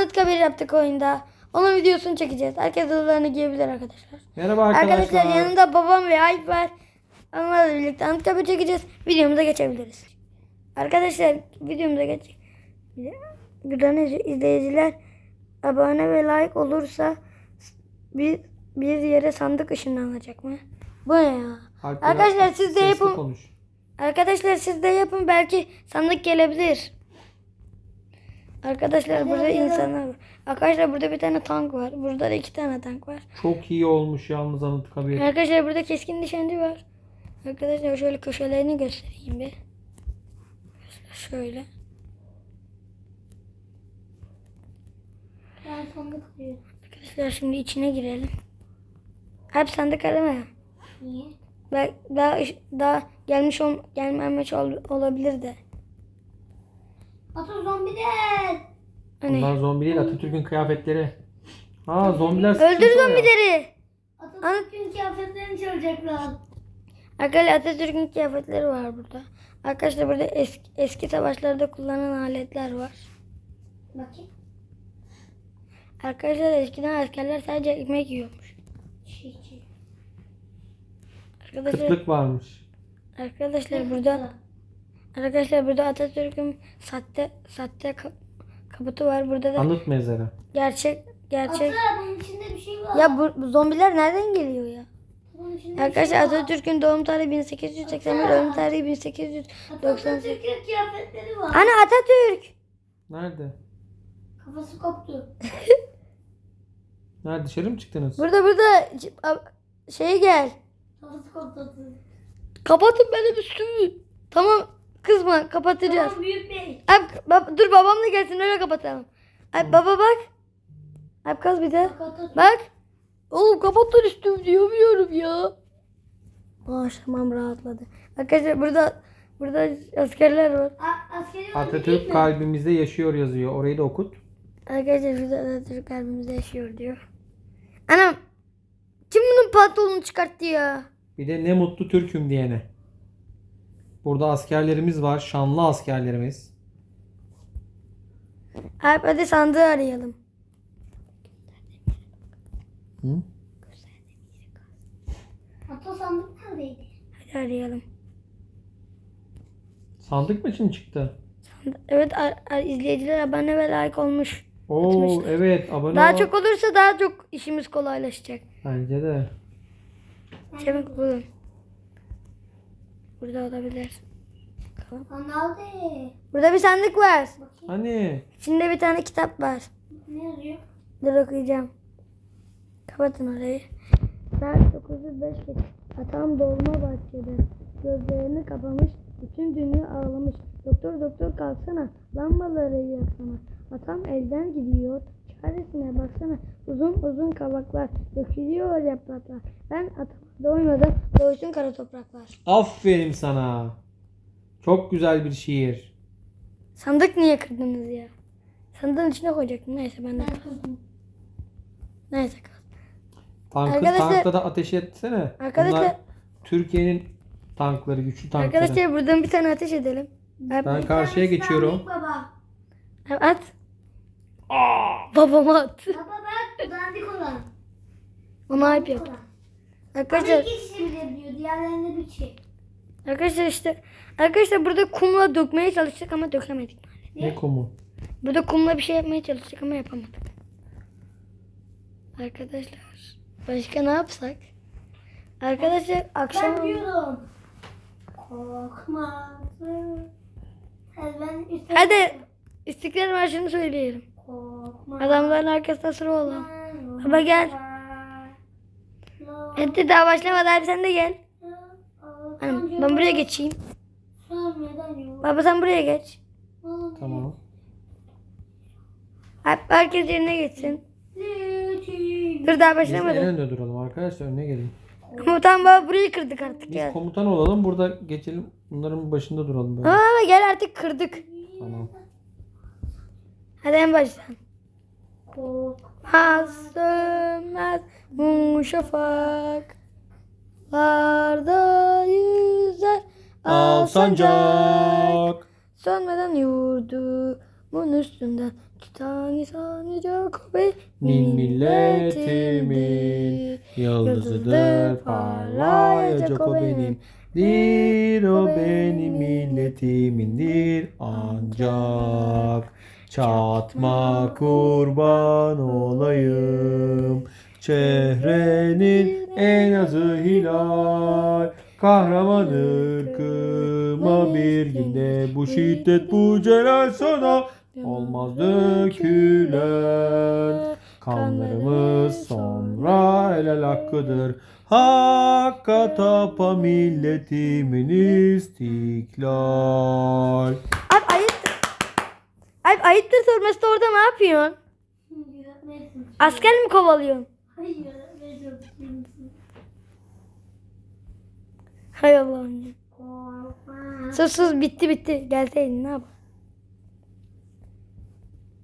Anıtkabir yaptık oyunda. Onun videosunu çekeceğiz. Herkes hızlarını giyebilir arkadaşlar. Merhaba arkadaşlar. Arkadaşlar yanında babam ve Alp var. Onlarla birlikte Anıtkabir çekeceğiz. Videomuza geçebiliriz. Arkadaşlar videomuza geç. Buradan izleyiciler abone ve like olursa bir bir yere sandık ışınlanacak mı? Bu ne ya? Arkadaşlar biraz siz de yapın. Konuş. Arkadaşlar siz de yapın belki sandık gelebilir. Arkadaşlar burada insanlar var. Arkadaşlar burada bir tane tank var. Burada da iki tane tank var. Çok iyi olmuş yalnız Anıtkabir. Arkadaşlar burada keskin nişancı var. Arkadaşlar şöyle köşelerini göstereyim bir. Şöyle. Ben sandık arıyorum. Arkadaşlar şimdi içine girelim. Hep sandık arama. Niye? Bak daha daha gelmiş ol, gelmemiş ol, olabilir de. Ata zombiler. Hani Bunlar zombi değil Atatürk'ün kıyafetleri. Ha zombiler öldür sıkıntı ya. zombileri. Atatürk'ün kıyafetlerini çalacaklar. Arkadaşlar Atatürk'ün kıyafetleri var burada. Arkadaşlar burada eski, eski savaşlarda kullanılan aletler var. Bakayım. Arkadaşlar eskiden askerler sadece ekmek yiyormuş. Şey, şey. Arkadaşlar Kıtlık varmış. arkadaşlar burada arkadaşlar burada Atatürk'ün sahte sahte ka- kabutu var. Burada da Anıt mezarı. gerçek gerçek. Bunun içinde bir şey var. Ya bu, bu zombiler nereden geliyor ya? Bunun içinde Arkadaşlar bir şey var. Atatürk'ün doğum tarihi 1881, ölüm tarihi 1898. Atatürk'ün kıyafetleri var. Ana Atatürk. Nerede? Kafası koptu. Nerede dışarı mı çıktınız? Burada burada c- a- şeye gel. Kafası koptu Atatürk. Kapatın benim üstümü. Tamam kızma kapatacağız. Tamam büyük bey. Abi, bab- dur babam da gelsin öyle kapatalım. Abi baba bak. Abi kaz bir de. Bak Atatürk. Bak. Oğlum kapatın üstümü diyemiyorum ya. Aa tamam rahatladı. Arkadaşlar burada burada askerler var. A- Atatürk mi? kalbimizde yaşıyor yazıyor. Orayı da okut. Arkadaşlar şurada Atatürk kalbimizde yaşıyor diyor. Anam. Kim bunun pantolonunu çıkarttı ya? Bir de ne mutlu Türk'üm diyene. Burada askerlerimiz var. Şanlı askerlerimiz. Abi hadi sandığı arayalım. Hı? Ata sandık neredeydi? Hadi arayalım. Sandık mı şimdi çıktı? Evet ar- ar- izleyiciler abone ve like olmuş. Oo Atmışlar. evet abone Daha ol. çok olursa daha çok işimiz kolaylaşacak. Bence de. Çabuk bulun. Burada olabilir. Nerede? Burada bir sandık var. Bakayım. Hani? İçinde bir tane kitap var. Ne yazıyor? Dur okuyacağım. Kapatın orayı. Saat 9.05 geç. Atam dolma bahçede. Gözlerini kapamış. Bütün dünya ağlamış. Doktor doktor kalksana. Lambaları yaksana. Atam elden gidiyor. Çaresine baksana. Uzun uzun kabaklar. Dökülüyor yapraklar. Ben atama doymadım. Doysun kara topraklar. Aferin sana. Çok güzel bir şiir. Sandık niye kırdınız ya? Sandığın içine koyacaktım. Neyse ben de. Ben kızım. Neyse kal. Tankı, Arkadaşlar- tankla da ateş etsene. Arkadaşlar- Bunlar Türkiye'nin tankları, güçlü tankları. Arkadaşlar buradan bir tane ateş edelim. Abi, ben karşıya geçiyorum. At. Babama at. Baba bak dandik olan. Ona ayıp yap. Olan. Ama Arkadaşlar, iki kişi bilebiliyor. Diğerlerinde bir şey. arkadaşlar işte arkadaşlar burada kumla dökmeye çalıştık ama dökemedik. Ne kumu? Burada kumla bir şey yapmaya çalıştık ama yapamadık. Arkadaşlar başka ne yapsak? Arkadaşlar akşam Ben diyorum. Korkma. Hadi ben üstüne Hadi İstiklal Marşı'nı söyleyelim. Korkma. Adamların arkasında sıra olalım. Baba gel. Hadi daha başlamadı abi sen de gel. Hanım, ben buraya geçeyim. Baba sen buraya geç. Tamam. Abi herkes yerine geçsin. Dur daha Biz en başlamadı. önde duralım arkadaşlar önüne gelin. Tamam baba burayı kırdık artık Biz ya. komutan olalım burada geçelim. Bunların başında duralım böyle. Ama baba gel artık kırdık. Tamam. Hadi en baştan. Az sönmez mum şafaklarda yüzer Al sancak. Sönmeden yurdumun üstünden. Tani tani Jacobi Nin milletimin yıldızıdır parlayacak o benim. Dir o benim milletimindir. ancak çatma kurban olayım. Çehrenin en azı hilal kahraman ırkıma bir günde bu şiddet bu celal sana olmaz dökülen kanlarımız sonra helal hakkıdır. Hakka tapa milletimin istiklal. Abi ayıptır. Sorması da orada ne yapıyorsun? Asker mi kovalıyorsun? Hayır yönetmeysin. Hay Allah'ım. ya. Sus sus bitti bitti. Gelseydin ne yap?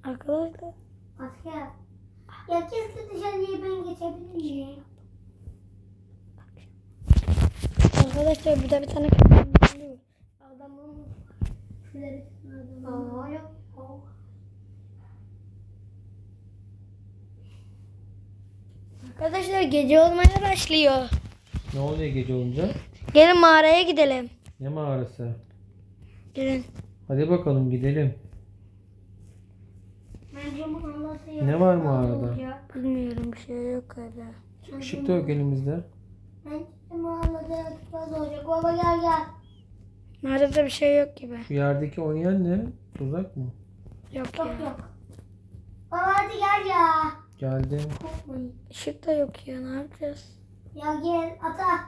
Arkadaşlar. Asker. Ya keşke dışarıya ben geçebilir miyim? Arkadaşlar burada bir tane kapı var. Adamın şuları Aa yok. Arkadaşlar gece olmaya başlıyor. Ne oluyor gece olunca? Gelin mağaraya gidelim. Ne mağarası? Gelin. Hadi bakalım gidelim. Bence bu anlatıyor. Ne var mağarada? Bilmiyorum bir şey yok galiba. Işık da yok elimizde. Bence mağarada yatıklar olacak. Baba gel gel. Mağarada bir şey yok gibi. Şu yerdeki oynayan ne? Tuzak mı? Yok Yok ya. yok. Baba hadi gel ya. Geldim. Korkmayın. Işık da yok ya ne yapacağız? Ya gel ata.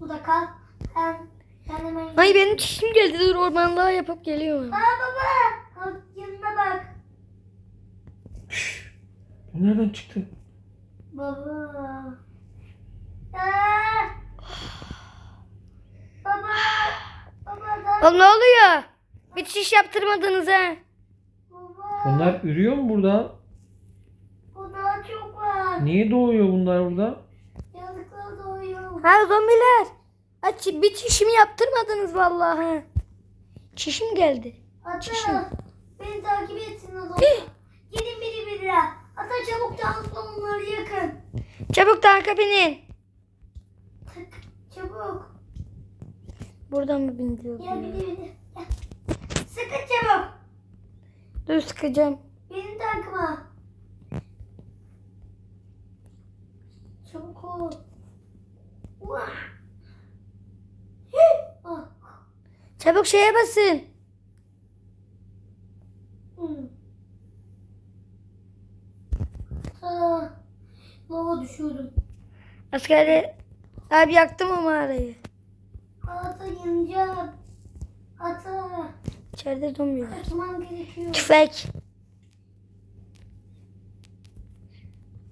Bu da kal. Sen, sen hemen. Ay benim çişim geldi dur ormanlığa yapıp geliyorum. Aa baba. Al, yanına bak. Bu nereden çıktı? Baba. Aa. Baba. Baba. Oğlum ne oluyor? Bir çiş yaptırmadınız ha. Bunlar ürüyor mu burada? Bu daha çok var. Niye doğuyor bunlar burada? Yazıklar doğuyor. Ha zombiler. Aç bir çişimi yaptırmadınız vallahi. Çişim geldi. Ata. Beni takip etsin o zaman. Gidin biri biri. Ata çabuk dansla onları yakın. Çabuk tanka binin. Tık, Çabuk. Buradan mı bineceğiz? Gel biri biri. Gel. Sıkı çabuk. Dur sıkacağım. Beni takma. Çabuk ol. Ah. Çabuk şeye basın. Lava düşüyordum. Askerler. Abi yaktım o mağarayı. Ata yanacağım. Ata. İçeride var. Kaçmam gerekiyor. Tüfek.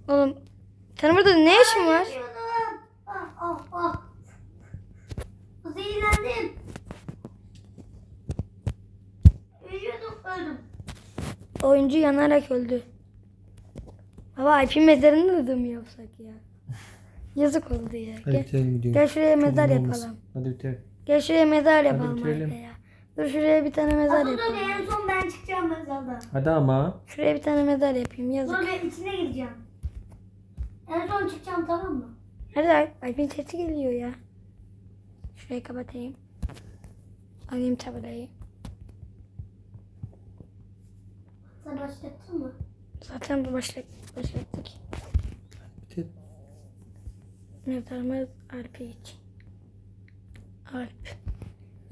Oğlum senin burada ne işin var? Ah ah ah. Zehirlendim. Ölüyordum öldüm. Oyuncu yanarak öldü. Baba IP mezarını da mı yapsak ya? Yazık oldu ya. Hadi Gel, bitirelim videoyu. gel şuraya mezar yapalım. Hadi bitirelim. Gel şuraya mezar yapalım bitirelim. Alper ya. Dur şuraya bir tane mezar Ata dur yapalım. en son ben çıkacağım mezardan. Hadi ama. Şuraya bir tane mezar yapayım yazık. Dur ben içine gireceğim. En son çıkacağım tamam mı? Hadi Alp- Alp'in sesi geliyor ya. Şurayı kapatayım. Alayım tabelayı. Sen başlattın mı? Zaten bu başlık başlattık. Bitir. Mezarımız Alp için. Alp.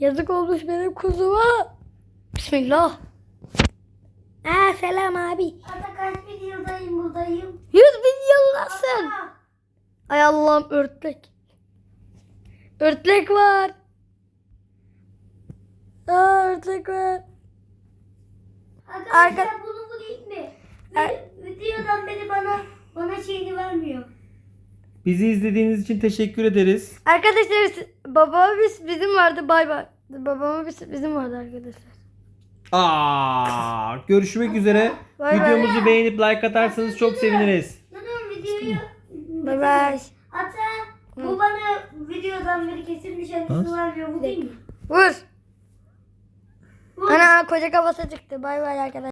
Yazık olmuş benim kuzuma. Bismillah. Aa, selam abi. Ata kaç bir yıldayım buradayım. Yüz bin yıllasın. Ata. Ay Allah'ım örtlek. Örtlek var. Aa örtlek var. Arkadaşlar Arka- bunu bu değil mi? Ar- Vi- Videodan beri bana bana şeyini vermiyor. Bizi izlediğiniz için teşekkür ederiz. Arkadaşlar siz- babama bir bizim vardı bay bay. Babama bir bizim vardı arkadaşlar. Aa, görüşmek üzere. Bay bay. Videomuzu beğenip like atarsanız çok seviniriz. Neden videoyu? Bay bay. Ata bu bana videodan beri kesin nişanlısı vermiyor bu değil mi? Vur. Ana koca kafası çıktı. Bay bay arkadaşlar.